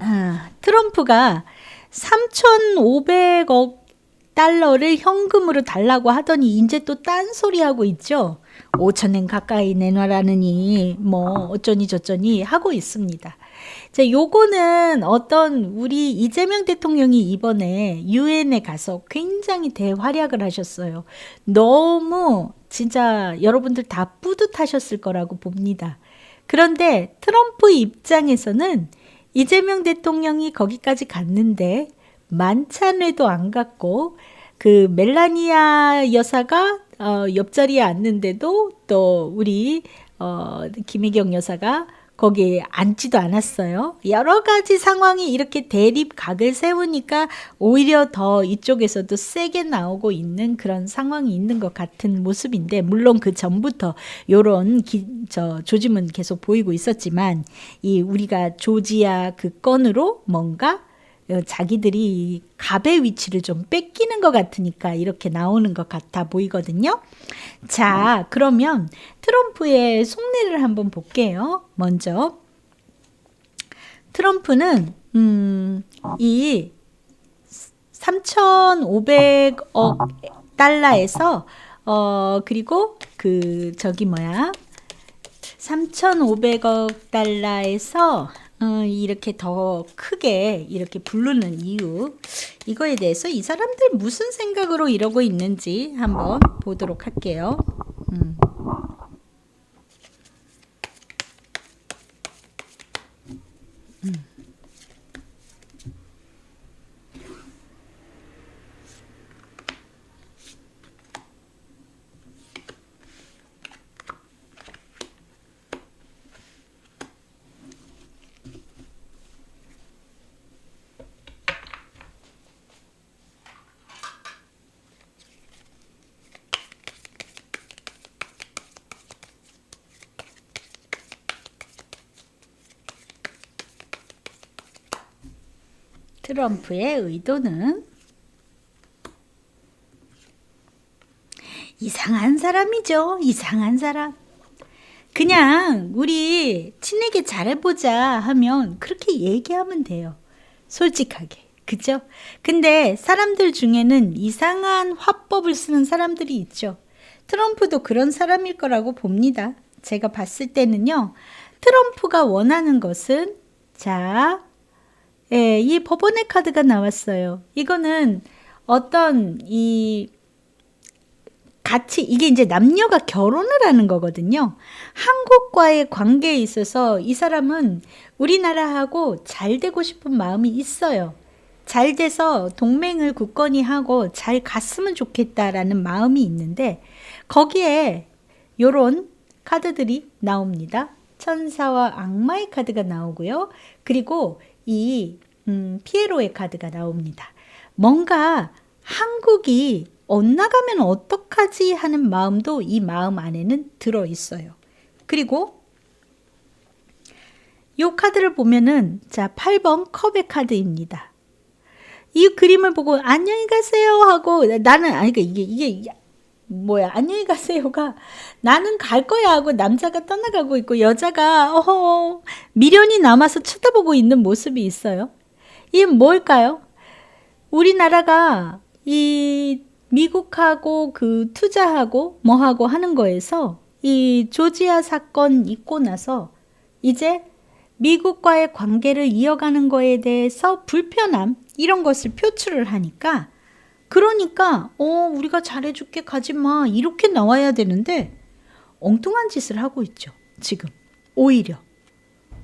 아, 트럼프가 3,500억 달러를 현금으로 달라고 하더니 이제 또 딴소리 하고 있죠. 5천엔 가까이 내놔라느니 뭐 어쩌니 저쩌니 하고 있습니다. 자, 요거는 어떤 우리 이재명 대통령이 이번에 유엔에 가서 굉장히 대활약을 하셨어요. 너무 진짜 여러분들 다 뿌듯하셨을 거라고 봅니다. 그런데 트럼프 입장에서는 이재명 대통령이 거기까지 갔는데 만찬회도 안 갔고 그 멜라니아 여사가 어, 옆자리에 앉는데도 또 우리 어, 김혜경 여사가 거기에 앉지도 않았어요. 여러 가지 상황이 이렇게 대립각을 세우니까 오히려 더 이쪽에서도 세게 나오고 있는 그런 상황이 있는 것 같은 모습인데 물론 그 전부터 요런 기, 저 조짐은 계속 보이고 있었지만 이 우리가 조지아 그 건으로 뭔가 어, 자기들이 갑의 위치를 좀 뺏기는 것 같으니까 이렇게 나오는 것 같아 보이거든요. 자, 그러면 트럼프의 속내를 한번 볼게요. 먼저 트럼프는 음, 이 3,500억 달러에서 어 그리고 그 저기 뭐야 3,500억 달러에서 어, 이렇게 더 크게 이렇게 부르는 이유 이거에 대해서 이 사람들 무슨 생각으로 이러고 있는지 한번 보도록 할게요. 음. 트럼프의 의도는 이상한 사람이죠. 이상한 사람. 그냥 우리 친하게 잘해보자 하면 그렇게 얘기하면 돼요. 솔직하게. 그죠? 근데 사람들 중에는 이상한 화법을 쓰는 사람들이 있죠. 트럼프도 그런 사람일 거라고 봅니다. 제가 봤을 때는요. 트럼프가 원하는 것은 자, 예, 이 법원의 카드가 나왔어요. 이거는 어떤 이 같이 이게 이제 남녀가 결혼을 하는 거거든요. 한국과의 관계에 있어서 이 사람은 우리나라하고 잘 되고 싶은 마음이 있어요. 잘 돼서 동맹을 굳건히 하고 잘 갔으면 좋겠다라는 마음이 있는데 거기에 요런 카드들이 나옵니다. 천사와 악마의 카드가 나오고요. 그리고 이 음, 피에로의 카드가 나옵니다. 뭔가 한국이 엇나가면 어떡하지 하는 마음도 이 마음 안에는 들어 있어요. 그리고 이 카드를 보면은 자 8번 컵의 카드입니다. 이 그림을 보고 안녕히 가세요 하고 나는 아니 그러니까 이게 이게 뭐야 안녕히 가세요가 나는 갈 거야 하고 남자가 떠나가고 있고 여자가 어허 미련이 남아서 쳐다보고 있는 모습이 있어요. 이게 뭘까요? 우리나라가 이 미국하고 그 투자하고 뭐하고 하는 거에서 이 조지아 사건 있고 나서 이제 미국과의 관계를 이어가는 거에 대해서 불편함 이런 것을 표출을 하니까 그러니까 어 우리가 잘해줄게 가지 마 이렇게 나와야 되는데 엉뚱한 짓을 하고 있죠 지금. 오히려.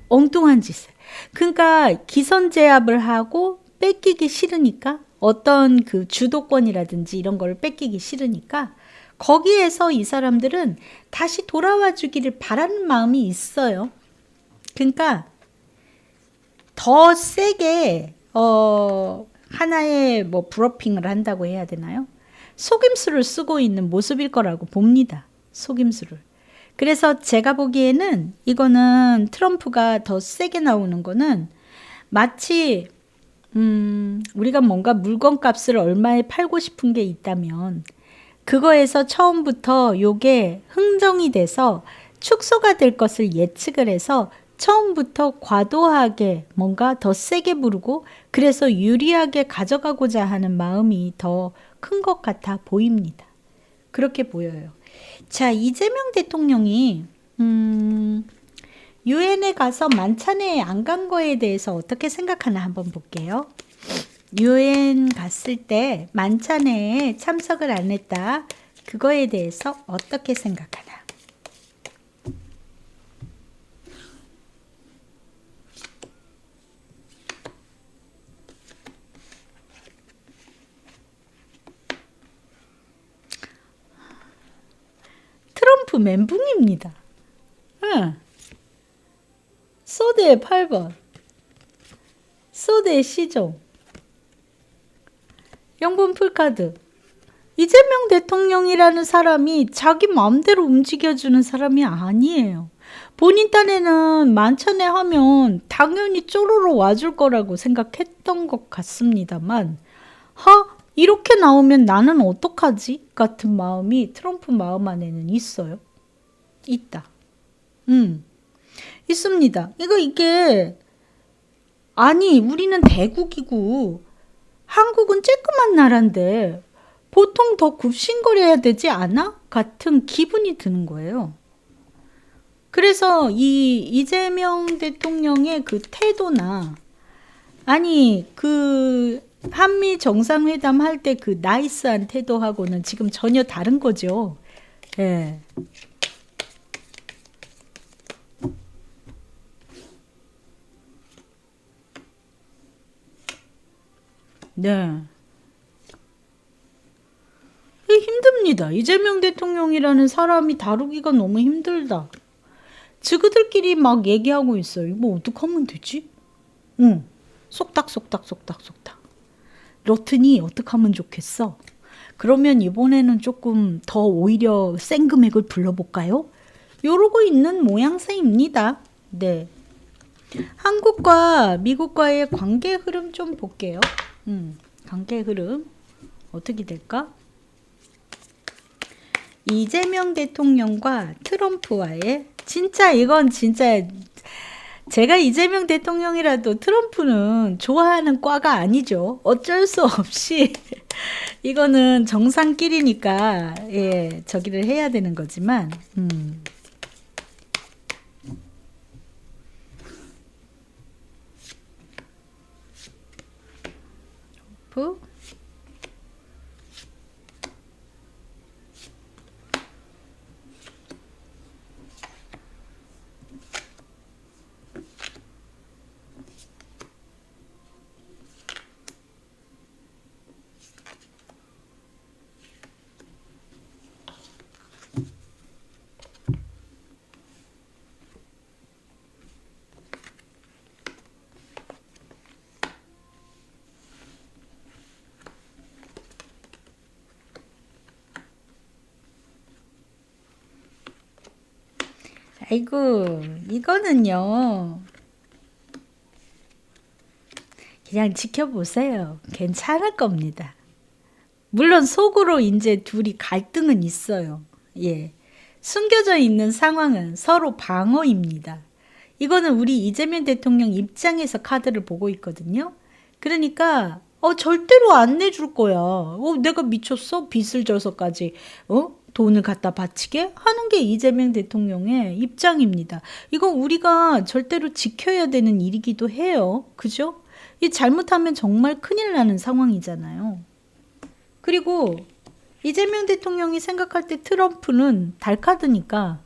엉뚱한 짓을. 그러니까 기선 제압을 하고 뺏기기 싫으니까 어떤 그 주도권이라든지 이런 걸 뺏기기 싫으니까 거기에서 이 사람들은 다시 돌아와 주기를 바라는 마음이 있어요. 그러니까 더 세게 어 하나의 뭐 브로핑을 한다고 해야 되나요? 속임수를 쓰고 있는 모습일 거라고 봅니다. 속임수를. 그래서 제가 보기에는 이거는 트럼프가 더 세게 나오는 거는 마치 음, 우리가 뭔가 물건 값을 얼마에 팔고 싶은 게 있다면 그거에서 처음부터 요게 흥정이 돼서 축소가 될 것을 예측을 해서 처음부터 과도하게 뭔가 더 세게 부르고 그래서 유리하게 가져가고자 하는 마음이 더 큰 것 같아 보입니다. 그렇게 보여요. 자, 이재명 대통령이 음, 유엔에 가서 만찬에 안 간 거에 대해서 어떻게 생각하나 한번 볼게요. 유엔 갔을 때 만찬에 참석을 안 했다. 그거에 대해서 어떻게 생각하나? 트럼프 멘붕입니다. 응. 소드의 8번. 소드의 시종. 영분 풀카드. 이재명 대통령이라는 사람이 자기 마음대로 움직여주는 사람이 아니에요. 본인 딴에는 만찬에 하면 당연히 쪼로로 와줄 거라고 생각했던 것 같습니다만, 하, 이렇게 나오면 나는 어떡하지? 같은 마음이 트럼프 마음 안에는 있어요. 있다. 음. 있습니다. 이거 이게 아니 우리는 대국이고 한국은 쬐끄만 나라인데 보통 더 굽신거려야 되지 않아? 같은 기분이 드는 거예요. 그래서 이 이재명 대통령의 그 태도나 아니 그 한미 정상회담 할 때 그 나이스한 태도하고는 지금 전혀 다른 거죠. 예. 네. 힘듭니다. 이재명 대통령이라는 사람이 다루기가 너무 힘들다. 지그들끼리 막 얘기하고 있어요. 이거 어떡하면 되지? 응. 속닥 속닥 속닥 속닥. 러튼이 어떡하면 좋겠어? 그러면 이번에는 조금 더 오히려 센 금액을 불러볼까요? 요러고 있는 모양새입니다. 네. 한국과 미국과의 관계 흐름 좀 볼게요. 음, 관계 흐름 어떻게 될까? 이재명 대통령과 트럼프와의 진짜 이건 진짜 제가 이재명 대통령이라도 트럼프는 좋아하는 과가 아니죠. 어쩔 수 없이 이거는 정상끼리니까 예 저기를 해야 되는 거지만 음. 프 아이고, 이거는요. 그냥 지켜보세요. 괜찮을 겁니다. 물론 속으로 이제 둘이 갈등은 있어요. 예. 숨겨져 있는 상황은 서로 방어입니다. 이거는 우리 이재명 대통령 입장에서 카드를 보고 있거든요. 그러니까 어 절대로 안 내줄 거야. 어 내가 미쳤어? 빚을 져서까지 어 돈을 갖다 바치게 하는 게 이재명 대통령의 입장입니다. 이건 우리가 절대로 지켜야 되는 일이기도 해요. 그죠? 이 잘못하면 정말 큰일 나는 상황이잖아요. 그리고 이재명 대통령이 생각할 때 트럼프는 달카드니까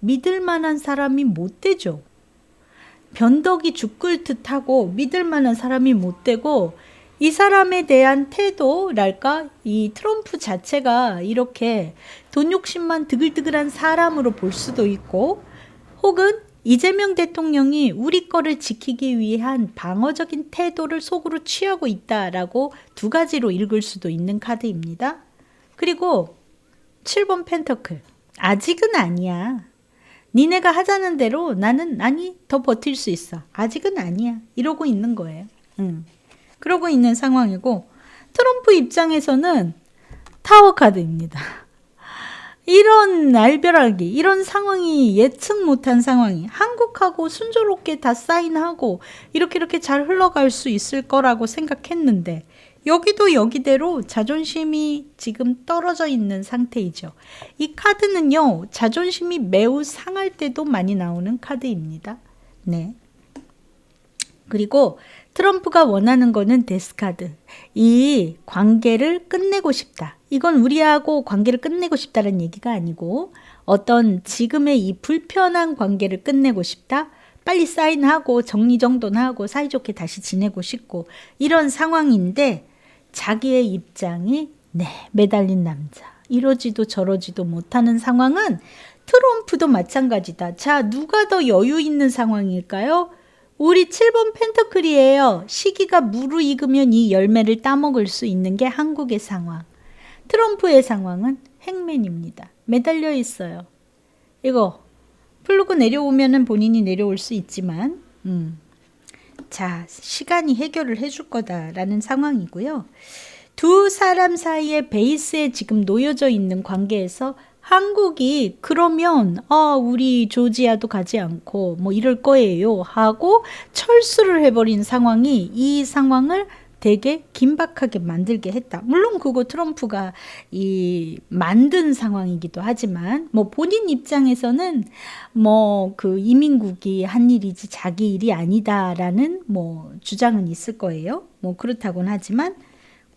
믿을 만한 사람이 못 되죠. 변덕이 죽을 듯하고 믿을 만한 사람이 못 되고 이 사람에 대한 태도랄까 이 트럼프 자체가 이렇게 돈 욕심만 드글드글한 사람으로 볼 수도 있고 혹은 이재명 대통령이 우리 거를 지키기 위한 방어적인 태도를 속으로 취하고 있다라고 두 가지로 읽을 수도 있는 카드입니다. 그리고 7번 펜터클. 아직은 아니야. 니네가 하자는 대로 나는 아니 더 버틸 수 있어. 아직은 아니야. 이러고 있는 거예요. 응. 그러고 있는 상황이고 트럼프 입장에서는 타워 카드입니다. 이런 날벼락이, 이런 상황이 예측 못한 상황이 한국하고 순조롭게 다 사인하고 이렇게 이렇게 잘 흘러갈 수 있을 거라고 생각했는데 여기도 여기대로 자존심이 지금 떨어져 있는 상태이죠. 이 카드는요, 자존심이 매우 상할 때도 많이 나오는 카드입니다. 네. 그리고 트럼프가 원하는 거는 데스카드. 이 관계를 끝내고 싶다. 이건 우리하고 관계를 끝내고 싶다는 얘기가 아니고 어떤 지금의 이 불편한 관계를 끝내고 싶다. 빨리 사인하고 정리정돈하고 사이좋게 다시 지내고 싶고 이런 상황인데 자기의 입장이 네, 매달린 남자. 이러지도 저러지도 못하는 상황은 트럼프도 마찬가지다. 자, 누가 더 여유 있는 상황일까요? 우리 7번 펜터클이에요. 시기가 무르익으면 이 열매를 따먹을 수 있는 게 한국의 상황. 트럼프의 상황은 행맨입니다. 매달려 있어요. 이거 풀고 내려오면은 본인이 내려올 수 있지만, 음. 자, 시간이 해결을 해줄 거다라는 상황이고요. 두 사람 사이의 베이스에 지금 놓여져 있는 관계에서 한국이 그러면 아 우리 조지아도 가지 않고 뭐 이럴 거예요 하고 철수를 해버린 상황이 이 상황을 되게 긴박하게 만들게 했다. 물론 그거 트럼프가 이 만든 상황이기도 하지만 뭐 본인 입장에서는 뭐 그 이민국이 한 일이지 자기 일이 아니다라는 뭐 주장은 있을 거예요. 뭐 그렇다고는 하지만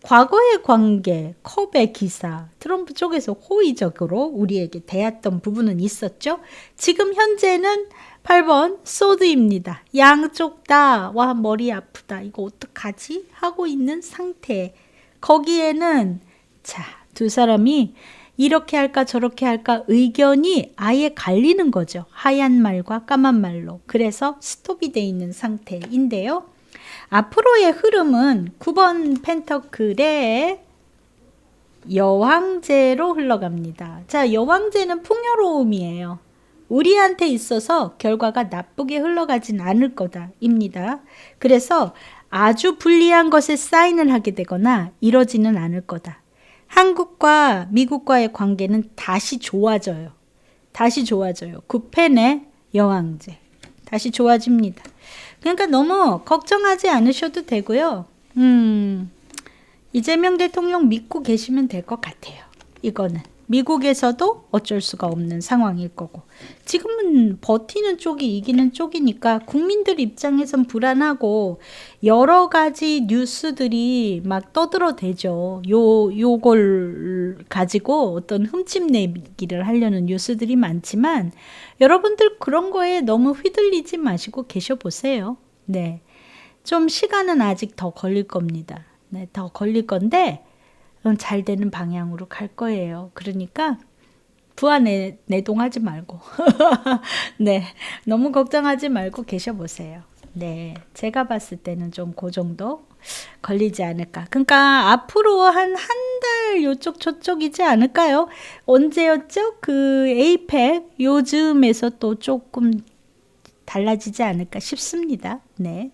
과거의 관계, 컵의 기사, 트럼프 쪽에서 호의적으로 우리에게 대했던 부분은 있었죠. 지금 현재는 8번 소드입니다. 양쪽 다, 와, 머리 아프다. 이거 어떡하지? 하고 있는 상태. 거기에는, 자, 두 사람이 이렇게 할까 저렇게 할까 의견이 아예 갈리는 거죠. 하얀 말과 까만 말로. 그래서 스톱이 돼 있는 상태인데요. 앞으로의 흐름은 9번 펜터클의 여왕제로 흘러갑니다. 자, 여왕제는 풍요로움이에요. 우리한테 있어서 결과가 나쁘게 흘러가진 않을 거다입니다. 그래서 아주 불리한 것에 사인을 하게 되거나 이러지는 않을 거다. 한국과 미국과의 관계는 다시 좋아져요. 다시 좋아져요. 구펜의 여왕제. 다시 좋아집니다. 그러니까 너무 걱정하지 않으셔도 되고요. 음, 이재명 대통령 믿고 계시면 될 것 같아요. 이거는. 미국에서도 어쩔 수가 없는 상황일 거고. 지금은 버티는 쪽이 이기는 쪽이니까 국민들 입장에선 불안하고 여러 가지 뉴스들이 막 떠들어대죠. 요, 요걸 가지고 어떤 흠집내기를 하려는 뉴스들이 많지만 여러분들 그런 거에 너무 휘둘리지 마시고 계셔 보세요. 네. 좀 시간은 아직 더 걸릴 겁니다. 네, 더 걸릴 건데, 음, 잘 되는 방향으로 갈 거예요. 그러니까 부안에 내동하지 말고 네 너무 걱정하지 말고 계셔보세요. 네 제가 봤을 때는 좀 그 정도 걸리지 않을까. 그러니까 앞으로 한 한 달 요쪽 저쪽이지 않을까요? 언제였죠? 그 에이펙 요즘에서 또 조금 달라지지 않을까 싶습니다. 네.